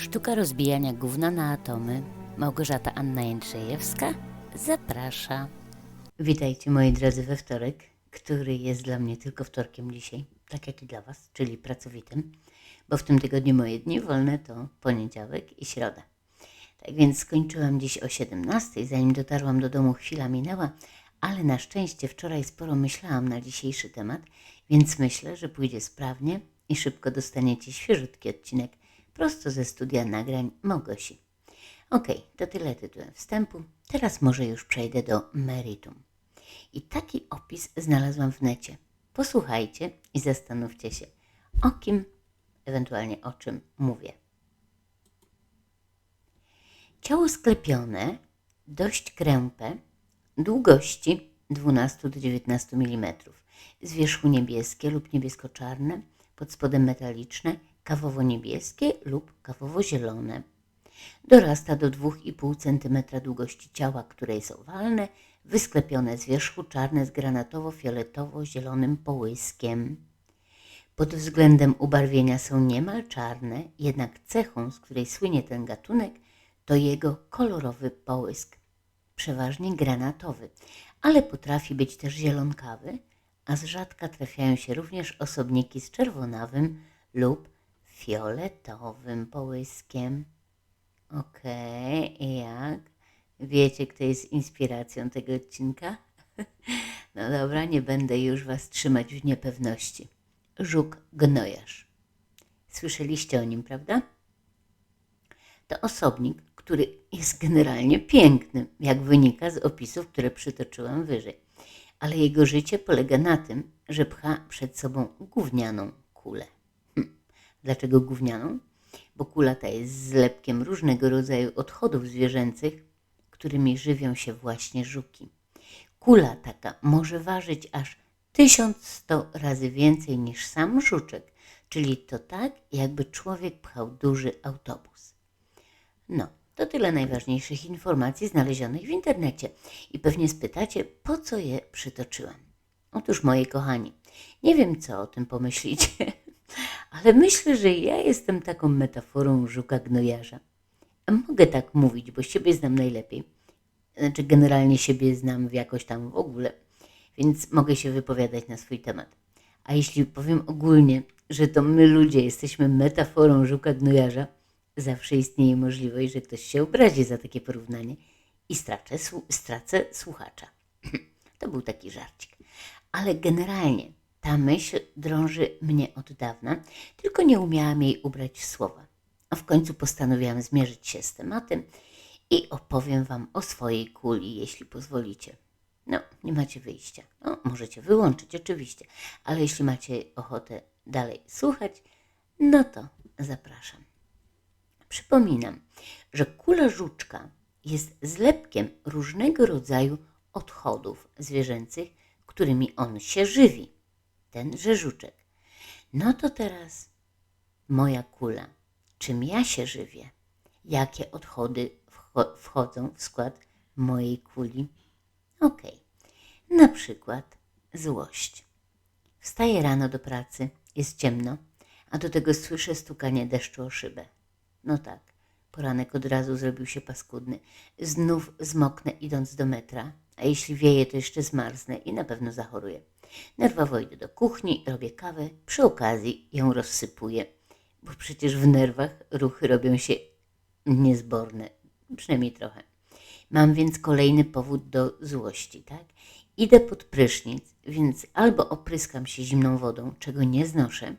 Sztuka rozbijania gówna na atomy. Małgorzata Anna Jędrzejewska zaprasza. Witajcie moi drodzy we wtorek, który jest dla mnie tylko wtorkiem dzisiaj, tak jak i dla Was, czyli pracowitym, bo w tym tygodniu moje dni wolne to poniedziałek i środa. Tak więc skończyłam dziś o 17, zanim dotarłam do domu chwila minęła, ale na szczęście wczoraj sporo myślałam na dzisiejszy temat, więc myślę, że pójdzie sprawnie i szybko dostaniecie świeżutki odcinek prosto ze studia nagrań Mogosi. Okej, to tyle tytułem wstępu. Teraz może już przejdę do meritum. I taki opis znalazłam w necie. Posłuchajcie i zastanówcie się, o kim, ewentualnie o czym mówię. Ciało sklepione, dość krępe, długości 12 do 19 mm, z wierzchu niebieskie lub niebiesko-czarne, pod spodem metaliczne, kawowo-niebieskie lub kawowo-zielone. Dorasta do 2,5 cm długości ciała, które jest owalne, wysklepione z wierzchu czarne z granatowo-fioletowo-zielonym połyskiem. Pod względem ubarwienia są niemal czarne, jednak cechą, z której słynie ten gatunek, to jego kolorowy połysk, przeważnie granatowy, ale potrafi być też zielonkawy, a z rzadka trafiają się również osobniki z czerwonawym lub fioletowym połyskiem. Okej, i jak? Wiecie, kto jest inspiracją tego odcinka? No dobra, nie będę już Was trzymać w niepewności. Żuk gnojarz. Słyszeliście o nim, prawda? To osobnik, który jest generalnie piękny, jak wynika z opisów, które przytoczyłam wyżej. Ale jego życie polega na tym, że pcha przed sobą gównianą kulę. Dlaczego gównianą? Bo kula ta jest zlepkiem różnego rodzaju odchodów zwierzęcych, którymi żywią się właśnie żuki. Kula taka może ważyć aż 1100 razy więcej niż sam żuczek, czyli to tak, jakby człowiek pchał duży autobus. No, to tyle najważniejszych informacji znalezionych w internecie. I pewnie spytacie, po co je przytoczyłam. Otóż, moi kochani, nie wiem, co o tym pomyślicie, ale myślę, że ja jestem taką metaforą żuka gnojarza. Mogę tak mówić, bo siebie znam najlepiej. Znaczy, generalnie siebie znam jakoś tam w ogóle, więc mogę się wypowiadać na swój temat. A jeśli powiem ogólnie, że to my ludzie jesteśmy metaforą żuka gnojarza, zawsze istnieje możliwość, że ktoś się obrazi za takie porównanie i stracę, stracę słuchacza. To był taki żarcik. Ale generalnie ta myśl drąży mnie od dawna, tylko nie umiałam jej ubrać w słowa. A w końcu postanowiłam zmierzyć się z tematem i opowiem Wam o swojej kuli, jeśli pozwolicie. No, nie macie wyjścia. No, możecie wyłączyć oczywiście, ale jeśli macie ochotę dalej słuchać, no to zapraszam. Przypominam, że kula żuczka jest zlepkiem różnego rodzaju odchodów zwierzęcych, którymi on się żywi, tenże żuczek. No to teraz moja kula. Czym ja się żywię? Jakie odchody wcho- wchodzą w skład mojej kuli? Okej, na przykład złość. Wstaję rano do pracy, jest ciemno, a do tego słyszę stukanie deszczu o szybę. No tak, poranek od razu zrobił się paskudny. Znów zmoknę idąc do metra, a jeśli wieje, to jeszcze zmarznę i na pewno zachoruję. Nerwowo idę do kuchni, robię kawę, przy okazji ją rozsypuję, bo przecież w nerwach ruchy robią się niezborne, przynajmniej trochę. Mam więc kolejny powód do złości, tak? Idę pod prysznic, więc albo opryskam się zimną wodą, czego nie znoszę,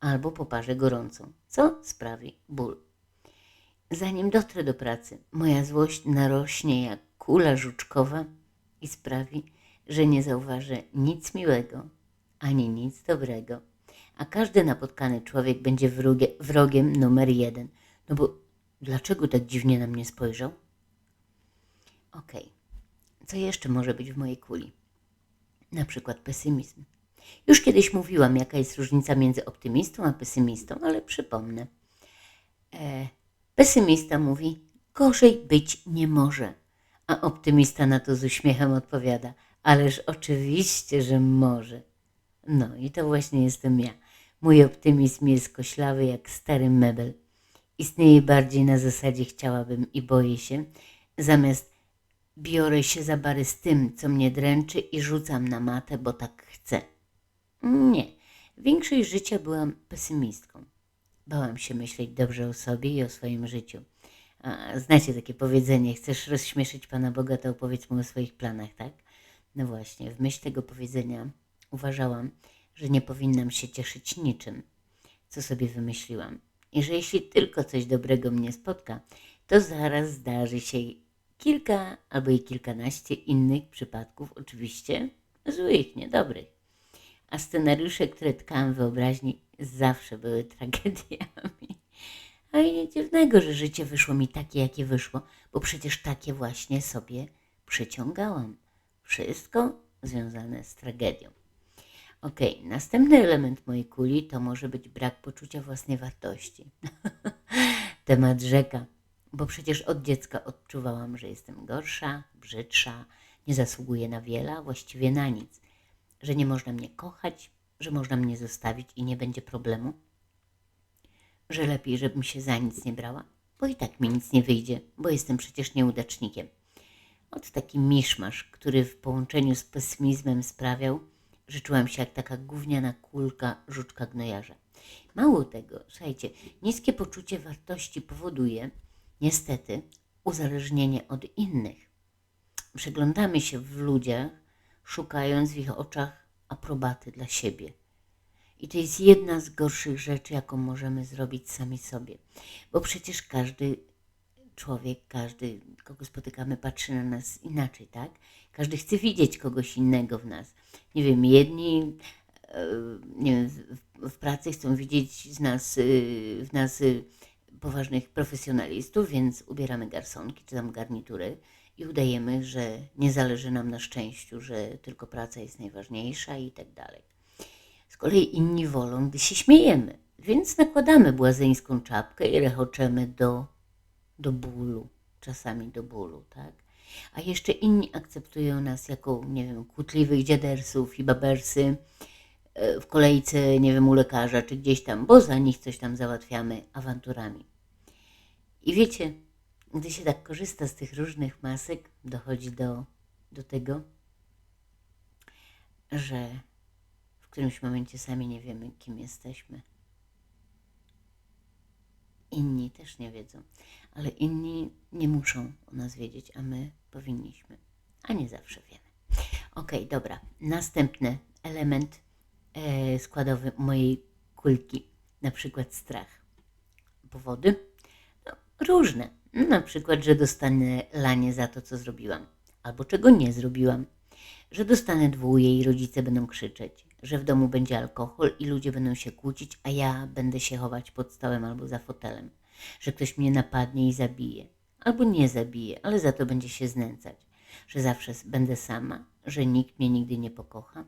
albo poparzę gorącą, co sprawi ból. Zanim dotrę do pracy, moja złość narośnie jak kula żuczkowa i sprawi, że nie zauważę nic miłego ani nic dobrego, a każdy napotkany człowiek będzie wrogie, wrogiem numer jeden. No bo dlaczego tak dziwnie na mnie spojrzał? Okej, co jeszcze może być w mojej kuli? Na przykład pesymizm. Już kiedyś mówiłam, jaka jest różnica między optymistą a pesymistą, ale przypomnę. E, pesymista mówi, gorzej być nie może, a optymista na to z uśmiechem odpowiada, ależ oczywiście, że może. No i to właśnie jestem ja. Mój optymizm jest koślawy jak stary mebel istnieje bardziej na zasadzie chciałabym i boję się, zamiast biorę się za bary z tym, co mnie dręczy i rzucam na matę, bo tak chcę. Nie. Większość życia byłam pesymistką. Bałam się myśleć dobrze o sobie i o swoim życiu. A, znacie takie powiedzenie, chcesz rozśmieszyć Pana Boga, to opowiedz mu o swoich planach, tak? No właśnie, w myśl tego powiedzenia uważałam, że nie powinnam się cieszyć niczym, co sobie wymyśliłam. I że jeśli tylko coś dobrego mnie spotka, to zaraz zdarzy się kilka albo i kilkanaście innych przypadków, oczywiście złych, niedobrych. A scenariusze, które tkałam w wyobraźni, zawsze były tragediami. A i nic dziwnego, że życie wyszło mi takie, jakie wyszło, bo przecież takie właśnie sobie przyciągałam. Wszystko związane z tragedią. Okej, następny element mojej kuli to może być brak poczucia własnej wartości. Temat rzeka, bo przecież od dziecka odczuwałam, że jestem gorsza, brzydsza, nie zasługuję na wiele, właściwie na nic, że nie można mnie kochać, że można mnie zostawić i nie będzie problemu, że lepiej, żebym się za nic nie brała, bo i tak mi nic nie wyjdzie, bo jestem przecież nieudacznikiem. Od taki miszmasz, który w połączeniu z pesymizmem sprawiał, że czułam się jak taka gówniana kulka żuczka gnojarza. Mało tego, słuchajcie, niskie poczucie wartości powoduje, niestety, uzależnienie od innych. Przeglądamy się w ludziach, szukając w ich oczach aprobaty dla siebie. I to jest jedna z gorszych rzeczy, jaką możemy zrobić sami sobie. Bo przecież każdy człowiek, każdy, kogo spotykamy, patrzy na nas inaczej, tak? Każdy chce widzieć kogoś innego w nas. Nie wiem, jedni e, nie wiem, w, pracy chcą widzieć z nas, y, w nas y, poważnych profesjonalistów, więc ubieramy garsonki czy tam garnitury i udajemy, że nie zależy nam na szczęściu, że tylko praca jest najważniejsza i tak dalej. Z kolei inni wolą, gdy się śmiejemy, więc nakładamy błazeńską czapkę i rechoczemy do, do bólu, czasami do bólu, tak? A jeszcze inni akceptują nas jako, nie wiem, kłótliwych dziadersów i babersy e, w kolejce, nie wiem, u lekarza czy gdzieś tam, bo za nich coś tam załatwiamy awanturami. I wiecie, gdy się tak korzysta z tych różnych masek, dochodzi do, do tego, że którymś momencie sami nie wiemy, kim jesteśmy. Inni też nie wiedzą, ale inni nie muszą o nas wiedzieć, a my powinniśmy, a nie zawsze wiemy. Ok, dobra. Następny element e, składowy mojej kulki, na przykład strach. Powody? No, różne. Na przykład, że dostanę lanie za to, co zrobiłam, albo czego nie zrobiłam, że dostanę dwóje i rodzice będą krzyczeć, że w domu będzie alkohol i ludzie będą się kłócić, a ja będę się chować pod stołem albo za fotelem, że ktoś mnie napadnie i zabije, albo nie zabije, ale za to będzie się znęcać, że zawsze będę sama, że nikt mnie nigdy nie pokocha.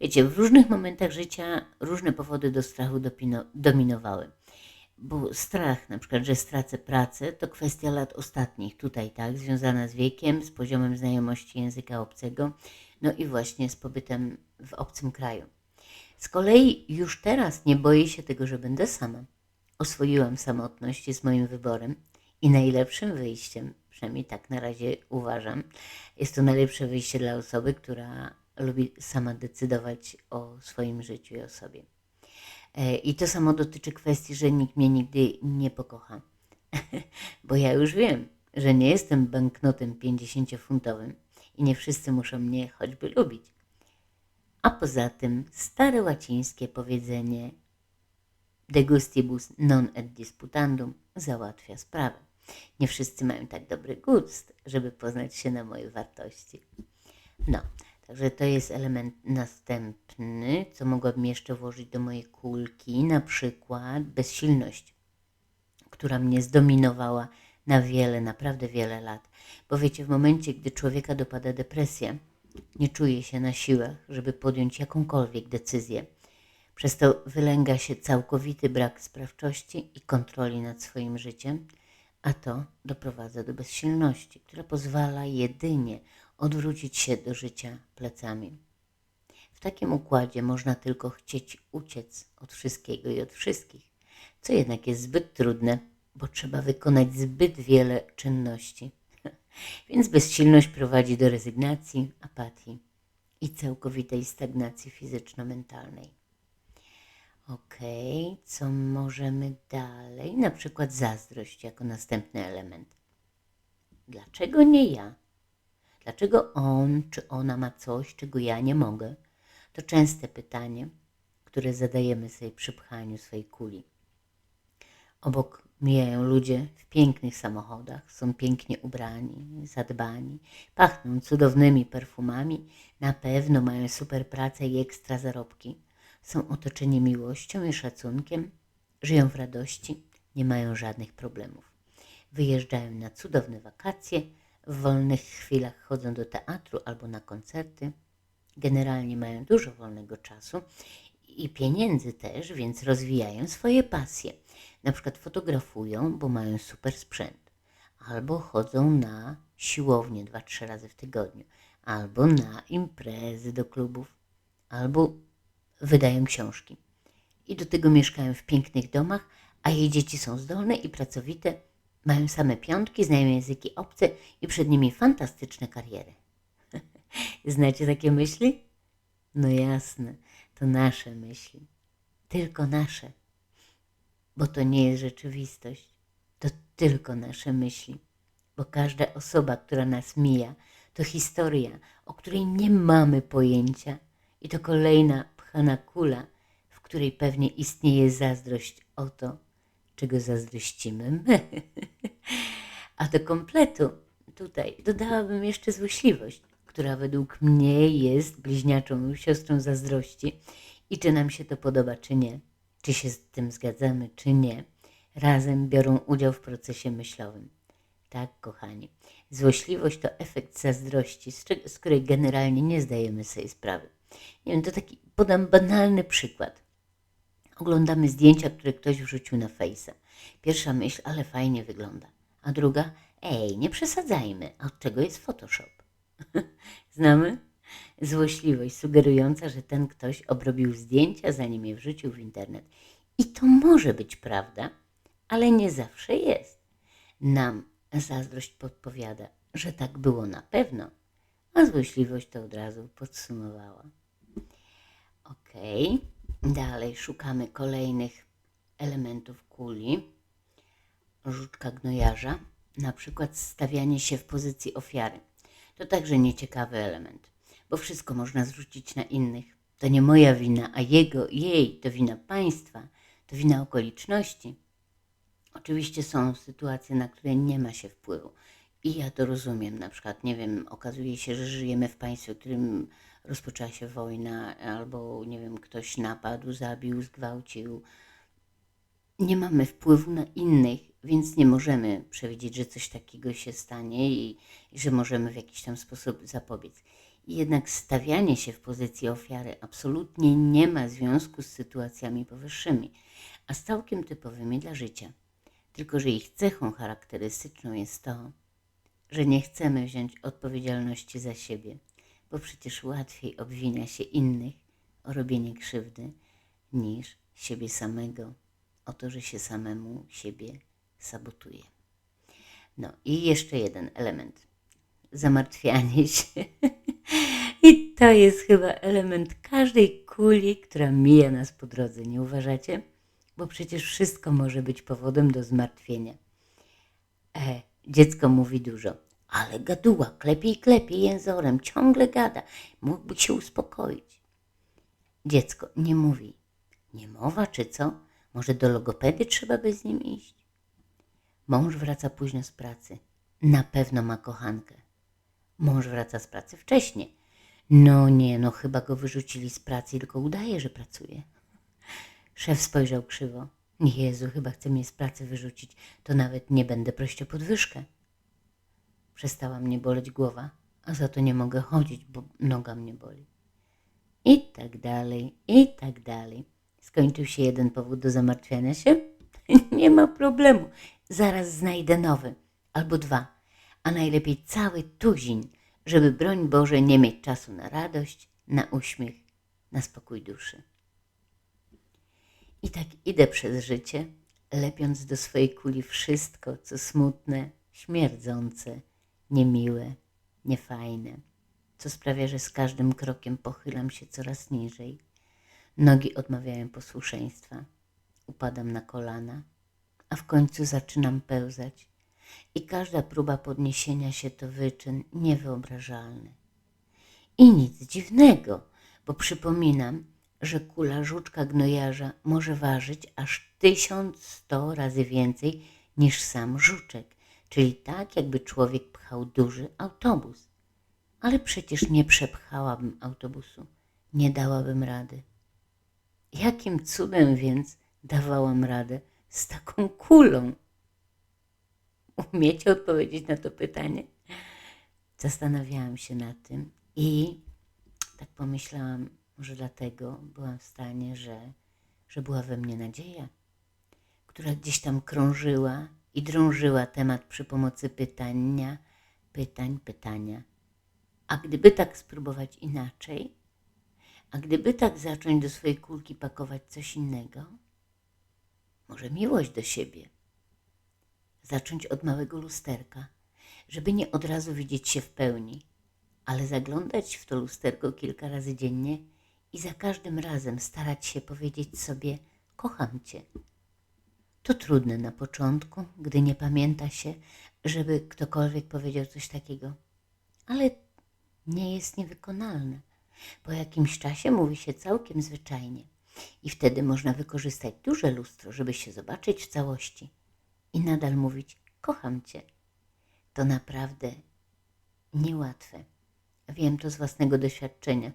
Wiecie, w różnych momentach życia różne powody do strachu dominowały. Bo strach, na przykład, że stracę pracę, to kwestia lat ostatnich, tutaj tak, związana z wiekiem, z poziomem znajomości języka obcego, no i właśnie z pobytem w obcym kraju. Z kolei już teraz nie boję się tego, że będę sama. Oswoiłam samotność, jest moim wyborem i najlepszym wyjściem, przynajmniej tak na razie uważam, jest to najlepsze wyjście dla osoby, która lubi sama decydować o swoim życiu i o sobie. E, I to samo dotyczy kwestii, że nikt mnie nigdy nie pokocha. Bo ja już wiem, że nie jestem banknotem 50-funtowym i nie wszyscy muszą mnie choćby lubić. A poza tym stare łacińskie powiedzenie de gustibus non et disputandum załatwia sprawę. Nie wszyscy mają tak dobry gust, żeby poznać się na moje wartości. No, Także to jest element następny, co mogłabym jeszcze włożyć do mojej kulki, na przykład bezsilność, która mnie zdominowała na wiele, naprawdę wiele lat. Bo wiecie, w momencie, gdy człowieka dopada depresja, nie czuje się na siłach, żeby podjąć jakąkolwiek decyzję. Przez to wylęga się całkowity brak sprawczości i kontroli nad swoim życiem, a to doprowadza do bezsilności, która pozwala jedynie odwrócić się do życia plecami. W takim układzie można tylko chcieć uciec od wszystkiego i od wszystkich. co jednak jest zbyt trudne, bo trzeba wykonać zbyt wiele czynności. Więc bezsilność prowadzi do rezygnacji, apatii i całkowitej stagnacji fizyczno-mentalnej. Okej, co możemy dalej? Na przykład zazdrość jako następny element. Dlaczego nie ja? Dlaczego on czy ona ma coś, czego ja nie mogę? To częste pytanie, które zadajemy sobie przy pchaniu swojej kuli. Obok mijają ludzie w pięknych samochodach, są pięknie ubrani, zadbani, pachną cudownymi perfumami, na pewno mają super pracę i ekstra zarobki. Są otoczeni miłością i szacunkiem, żyją w radości, nie mają żadnych problemów. Wyjeżdżają na cudowne wakacje, w wolnych chwilach chodzą do teatru albo na koncerty. Generalnie mają dużo wolnego czasu i pieniędzy też, więc rozwijają swoje pasje. Na przykład fotografują, bo mają super sprzęt, albo chodzą na siłownię dwa, trzy razy w tygodniu, albo na imprezy do klubów, albo wydają książki. I do tego mieszkają w pięknych domach, a jej dzieci są zdolne i pracowite, mają same piątki, znają języki obce i przed nimi fantastyczne kariery. Znacie takie myśli? No jasne, to nasze myśli. Tylko nasze. Bo to nie jest rzeczywistość. To tylko nasze myśli. Bo każda osoba, która nas mija, to historia, o której nie mamy pojęcia. I to kolejna pchana kula, w której pewnie istnieje zazdrość o to, czego zazdrościmy my. A do kompletu tutaj dodałabym jeszcze złośliwość, która według mnie jest bliźniaczą siostrą zazdrości i czy nam się to podoba, czy nie, czy się z tym zgadzamy, czy nie, razem biorą udział w procesie myślowym. Tak, kochani, złośliwość to efekt zazdrości, z, czego, z której generalnie nie zdajemy sobie sprawy. Nie wiem, to taki, podam banalny przykład. Oglądamy zdjęcia, które ktoś wrzucił na fejsa. Pierwsza myśl, ale fajnie wygląda. A druga, ej, nie przesadzajmy, a od czego jest Photoshop? Znamy? Złośliwość sugerująca, że ten ktoś obrobił zdjęcia, zanim je wrzucił w internet. I to może być prawda, ale nie zawsze jest. Nam zazdrość podpowiada, że tak było na pewno, a złośliwość to od razu podsumowała. Okej, dalej szukamy kolejnych elementów kuli. Żuczka gnojarza, na przykład stawianie się w pozycji ofiary. To także nieciekawy element, bo wszystko można zrzucić na innych. To nie moja wina, a jego, jej, to wina państwa, to wina okoliczności. Oczywiście są sytuacje, na które nie ma się wpływu. I ja to rozumiem. Na przykład, nie wiem, okazuje się, że żyjemy w państwie, w którym rozpoczęła się wojna, albo, nie wiem, ktoś napadł, zabił, zgwałcił. Nie mamy wpływu na innych, więc nie możemy przewidzieć, że coś takiego się stanie i, i że możemy w jakiś tam sposób zapobiec. Jednak stawianie się w pozycji ofiary absolutnie nie ma związku z sytuacjami powyższymi, a z całkiem typowymi dla życia. Tylko, że ich cechą charakterystyczną jest to, że nie chcemy wziąć odpowiedzialności za siebie, bo przecież łatwiej obwinia się innych o robienie krzywdy niż siebie samego, o to, że się samemu siebie sabotuje. No i jeszcze jeden element. Zamartwianie się. I to jest chyba element każdej kuli, która mija nas po drodze, nie uważacie? Bo przecież wszystko może być powodem do zmartwienia. E, dziecko mówi dużo, ale gaduła, klepie i klepie jęzorem, ciągle gada. Mógłby się uspokoić. Dziecko nie mówi. Nie mowa, czy co? Może do logopedy trzeba by z nim iść? Mąż wraca późno z pracy. Na pewno ma kochankę. Mąż wraca z pracy wcześniej. No nie, no chyba go wyrzucili z pracy, tylko udaje, że pracuje. Szef spojrzał krzywo. Jezu, chyba chce mnie z pracy wyrzucić. To nawet nie będę prosić o podwyżkę. Przestała mnie boleć głowa, a za to nie mogę chodzić, bo noga mnie boli. I tak dalej, i tak dalej. Skończył się jeden powód do zamartwiania się? nie ma problemu. Zaraz znajdę nowy, albo dwa, a najlepiej cały tuzin, żeby broń Boże nie mieć czasu na radość, na uśmiech, na spokój duszy. I tak idę przez życie, lepiąc do swojej kuli wszystko, co smutne, śmierdzące, niemiłe, niefajne, co sprawia, że z każdym krokiem pochylam się coraz niżej. Nogi odmawiają posłuszeństwa. Upadam na kolana, a w końcu zaczynam pełzać i każda próba podniesienia się to wyczyn niewyobrażalny. I nic dziwnego, bo przypominam, że kula żuczka gnojarza może ważyć aż 1100 razy więcej niż sam żuczek, czyli tak, jakby człowiek pchał duży autobus. Ale przecież nie przepchałabym autobusu, nie dałabym rady. Jakim cudem więc dawałam radę z taką kulą? Umiecie odpowiedzieć na to pytanie? Zastanawiałam się nad tym i tak pomyślałam, może dlatego byłam w stanie, że, że była we mnie nadzieja, która gdzieś tam krążyła i drążyła temat przy pomocy pytania, pytań, pytania. A gdyby tak spróbować inaczej, a gdyby tak zacząć do swojej kulki pakować coś innego, może miłość do siebie. Zacząć od małego lusterka, żeby nie od razu widzieć się w pełni, ale zaglądać w to lusterko kilka razy dziennie i za każdym razem starać się powiedzieć sobie: Kocham cię. To trudne na początku, gdy nie pamięta się, żeby ktokolwiek powiedział coś takiego, ale nie jest niewykonalne. Po jakimś czasie mówi się całkiem zwyczajnie i wtedy można wykorzystać duże lustro, żeby się zobaczyć w całości i nadal mówić: Kocham cię. To naprawdę niełatwe. Wiem to z własnego doświadczenia.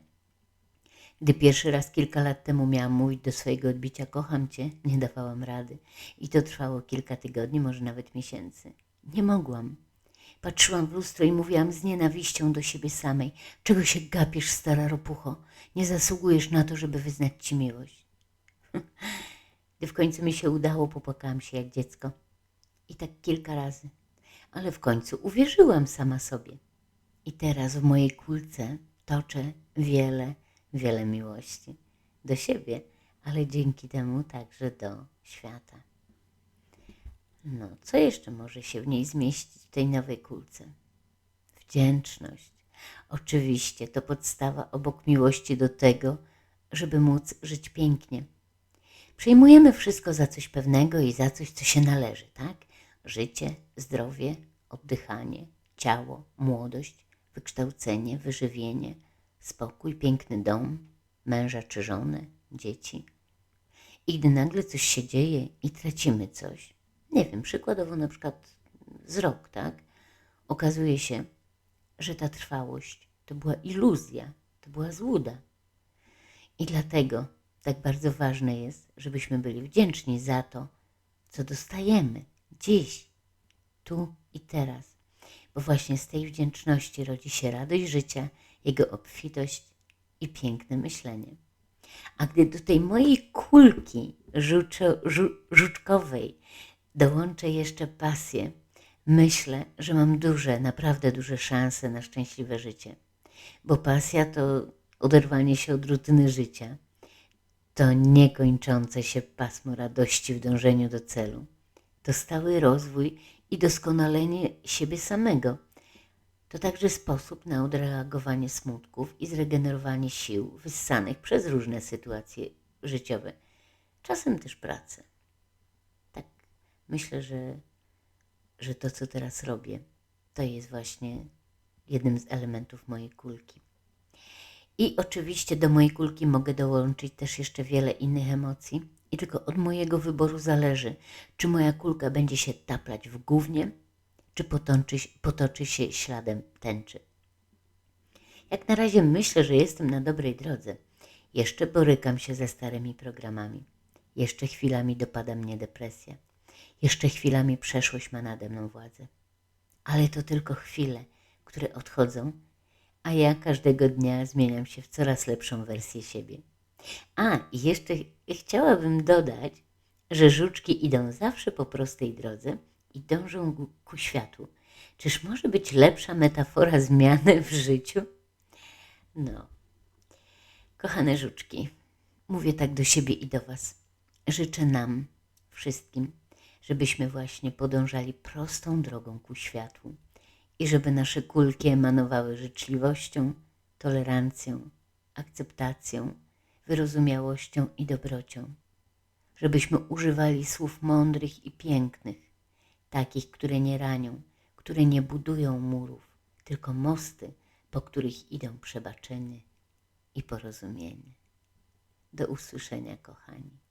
Gdy pierwszy raz kilka lat temu miałam mówić do swojego odbicia kocham cię, nie dawałam rady. I to trwało kilka tygodni, może nawet miesięcy. Nie mogłam. Patrzyłam w lustro i mówiłam z nienawiścią do siebie samej. Czego się gapisz, stara ropucho? Nie zasługujesz na to, żeby wyznać ci miłość. Gdy w końcu mi się udało, popłakałam się jak dziecko. I tak kilka razy. Ale w końcu uwierzyłam sama sobie. I teraz w mojej kulce toczę wiele, wiele miłości do siebie, ale dzięki temu także do świata. No, co jeszcze może się w niej zmieścić w tej nowej kulce? Wdzięczność. Oczywiście to podstawa obok miłości do tego, żeby móc żyć pięknie. Przyjmujemy wszystko za coś pewnego i za coś, co się należy, tak? Życie, zdrowie, oddychanie, ciało, młodość, wykształcenie, wyżywienie, spokój, piękny dom, męża czy żonę, dzieci. I gdy nagle coś się dzieje i tracimy coś, nie wiem, przykładowo na przykład wzrok, tak? Okazuje się, że ta trwałość to była iluzja, to była złuda. I dlatego tak bardzo ważne jest, żebyśmy byli wdzięczni za to, co dostajemy dziś, tu i teraz. Bo właśnie z tej wdzięczności rodzi się radość życia, jego obfitość i piękne myślenie. A gdy do tej mojej kulki żuczo, żu, żuczkowej dołączę jeszcze pasję, myślę, że mam duże, naprawdę duże szanse na szczęśliwe życie. Bo pasja to oderwanie się od rutyny życia, to niekończące się pasmo radości w dążeniu do celu, to stały rozwój i doskonalenie siebie samego. To także sposób na odreagowanie smutków i zregenerowanie sił wyssanych przez różne sytuacje życiowe, czasem też pracę. Tak, myślę, że, że to, co teraz robię, to jest właśnie jednym z elementów mojej kulki. I oczywiście do mojej kulki mogę dołączyć też jeszcze wiele innych emocji. I tylko od mojego wyboru zależy, czy moja kulka będzie się taplać w gównie, czy potoczy, potoczy się śladem tęczy. Jak na razie myślę, że jestem na dobrej drodze. Jeszcze borykam się ze starymi programami. Jeszcze chwilami dopada mnie depresja. Jeszcze chwilami przeszłość ma nade mną władzę. Ale to tylko chwile, które odchodzą a ja każdego dnia zmieniam się w coraz lepszą wersję siebie. A, jeszcze chciałabym dodać, że żuczki idą zawsze po prostej drodze i dążą ku światu. Czyż może być lepsza metafora zmiany w życiu? No. Kochane żuczki, mówię tak do siebie i do Was. Życzę nam wszystkim, żebyśmy właśnie podążali prostą drogą ku światłu i żeby nasze kulki emanowały życzliwością, tolerancją, akceptacją, wyrozumiałością i dobrocią. Żebyśmy używali słów mądrych i pięknych, takich, które nie ranią, które nie budują murów, tylko mosty, po których idą przebaczenie i porozumienie. Do usłyszenia, kochani.